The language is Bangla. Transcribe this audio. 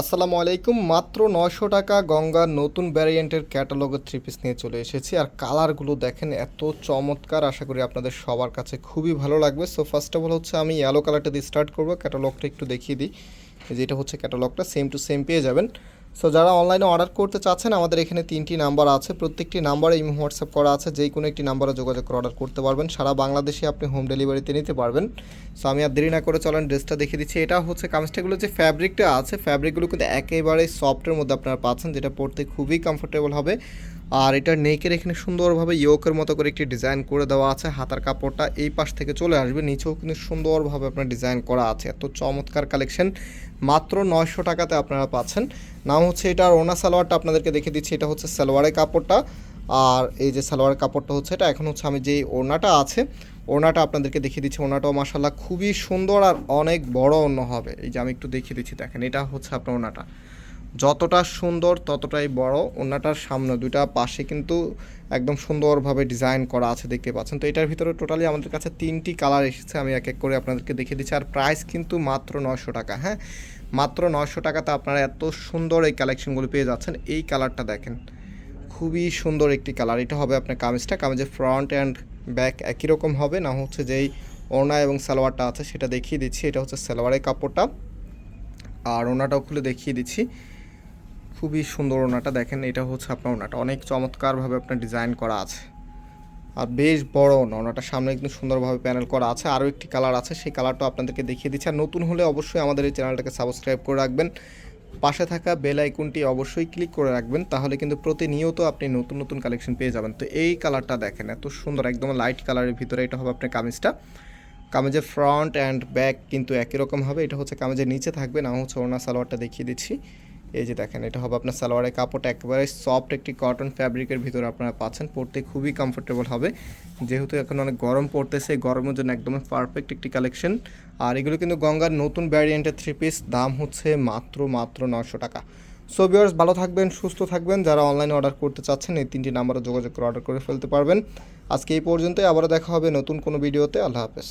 আসসালামু আলাইকুম। মাত্র নয়শো টাকা গঙ্গার নতুন ভ্যারিয়েন্টের ক্যাটালগের থ্রি পিস নিয়ে চলে এসেছি। আর কালারগুলো দেখেন, এত চমৎকার। আশা করি আপনাদের সবার কাছে খুবই ভালো লাগবে। সো ফার্স্ট অফ অল হচ্ছে আমি ইয়েলো কালারটা দিয়ে স্টার্ট করব। ক্যাটালগটা একটু দেখিয়ে দিই। যেটা হচ্ছে ক্যাটালগটা সেম টু সেম পেয়ে যাবেন। সো যারা অনলাইনে অর্ডার করতে চাচ্ছেন, আমাদের এখানে তিনটি নাম্বার আছে। প্রত্যেকটি নাম্বারে ইমি হোয়াটসঅ্যাপ করা আছে। যেই কোনো একটি নাম্বারে যোগাযোগ করে অর্ডার করতে পারবেন। সারা বাংলাদেশে আপনি হোম ডেলিভারিতে নিতে পারবেন। সো আমি আর দেরি না করে চলেন ড্রেসটা দেখিয়ে দিচ্ছি। এটা হচ্ছে কামিজটাগুলো যে ফ্যাব্রিকটা আছে ফ্যাব্রিকগুলো কিন্তু একেবারে সফটের মধ্যে আপনারা পাচ্ছেন, যেটা পড়তে খুবই কমফোর্টেবল হবে। আর এটার নেকের এখানে সুন্দরভাবে ইয়োকের মতো করে একটি ডিজাইন করে দেওয়া আছে। হাতার কাপড়টা এই পাশ থেকে চলে আসবে। নিচেও কিন্তু সুন্দরভাবে আপনার ডিজাইন করা আছে। এত চমৎকার কালেকশন। মাত্র নয়শো টাকাতে আপনারা পাচ্ছেন। নাম হচ্ছে এটার ওনা সালোয়ারটা। আপনাদেরকে দেখে দিচ্ছি, এটা হচ্ছে সালোয়ারের কাপড়টা। আর এই যে সালোয়ারের কাপড়টা হচ্ছে এটা। এখন হচ্ছে আমি যে ওড়নাটা আছে ওড়নাটা আপনাদেরকে দেখিয়ে দিচ্ছি। ওড়নাটাও মাসাল্লাহ খুবই সুন্দর আর অনেক বড় অন্য হবে। এই যে আমি একটু দেখিয়ে দিচ্ছি, দেখেন, এটা হচ্ছে আপনার ওড়নাটা যতটা সুন্দর, ততটাই বড়। ওনাটার সামনে, দুইটা পাশে কিন্তু একদম সুন্দরভাবে ডিজাইন করা আছে দেখতে পাচ্ছেন। তো এটার ভিতরে টোটালি আমাদের কাছে তিনটি কালার এসেছে, আমি এক এক করে আপনাদেরকে দেখিয়ে দিচ্ছি। আর প্রাইস কিন্তু মাত্র নয়শো টাকা হ্যাঁ? মাত্র নয়শো টাকাতে আপনারা এত সুন্দর এই কালেকশনগুলো পেয়ে যাচ্ছেন। এই কালারটা দেখেন, খুবই সুন্দর একটি কালার। এটা হবে আপনার কামিজটা, কামিজের ফ্রন্ট অ্যান্ড ব্যাক একই রকম হবে। না হচ্ছে যেই ওড়না এবং সালোয়ারটা আছে, সেটা দেখিয়ে দিচ্ছি। এটা হচ্ছে সালোয়ারের কাপড়টা। আর ওনাটাও খুলে দেখিয়ে দিচ্ছি। খুবই সুন্দর ওনাটা দেখেন, এটা হচ্ছে আপনার ওনাটা অনেক চমৎকারভাবে আপনার ডিজাইন করা আছে। আর বেশ বড় ওনা ওনাটার সামনে কিন্তু সুন্দরভাবে প্যানেল করা আছে। আরও একটি কালার আছে, সেই কালারটা আপনাদেরকে দেখিয়ে দিচ্ছি। আর নতুন হলে অবশ্যই আমাদের এই চ্যানেলটাকে সাবস্ক্রাইব করে রাখবেন। পাশে থাকা বেল আইকনটি অবশ্যই ক্লিক করে রাখবেন, তাহলে কিন্তু প্রতিনিয়ত আপনি নতুন নতুন কালেকশন পেয়ে যাবেন। তো এই কালারটা দেখেন, এত সুন্দর, একদম লাইট কালারের ভিতরে এটা হবে আপনার কামিজটা। কামিজের ফ্রন্ট অ্যান্ড ব্যাক কিন্তু একই রকম হবে, এটা হচ্ছে কামিজের নিচে থাকবে না হচ্ছে ওনা সালোয়ারটা দেখিয়ে দিচ্ছি। এই যে দেখেন, এটা হবে আপনার সালোয়ারের কাপড়টা একেবারে সফট একটি কটন ফ্যাব্রিকের ভিতরে আপনারা পাচ্ছেন। পরতে খুবই কমফোর্টেবল হবে। যেহেতু এখন অনেক গরম পড়তেছে গরমের জন্য একদমই পারফেক্ট একটি কালেকশন আর এগুলো কিন্তু গঙ্গার নতুন ভ্যারিয়েন্টের থ্রি পিস দাম হচ্ছে মাত্র মাত্র নশো টাকা। সো ভিউয়ার্স ভালো থাকবেন, সুস্থ থাকবেন। যারা অনলাইনে অর্ডার করতে চাচ্ছেন, এই তিনটি নাম্বারে যোগাযোগ করে অর্ডার করে ফেলতে পারবেন। আজকে এই পর্যন্তই, আবারও দেখা হবে নতুন কোনো ভিডিওতে আল্লাহ হাফেজ।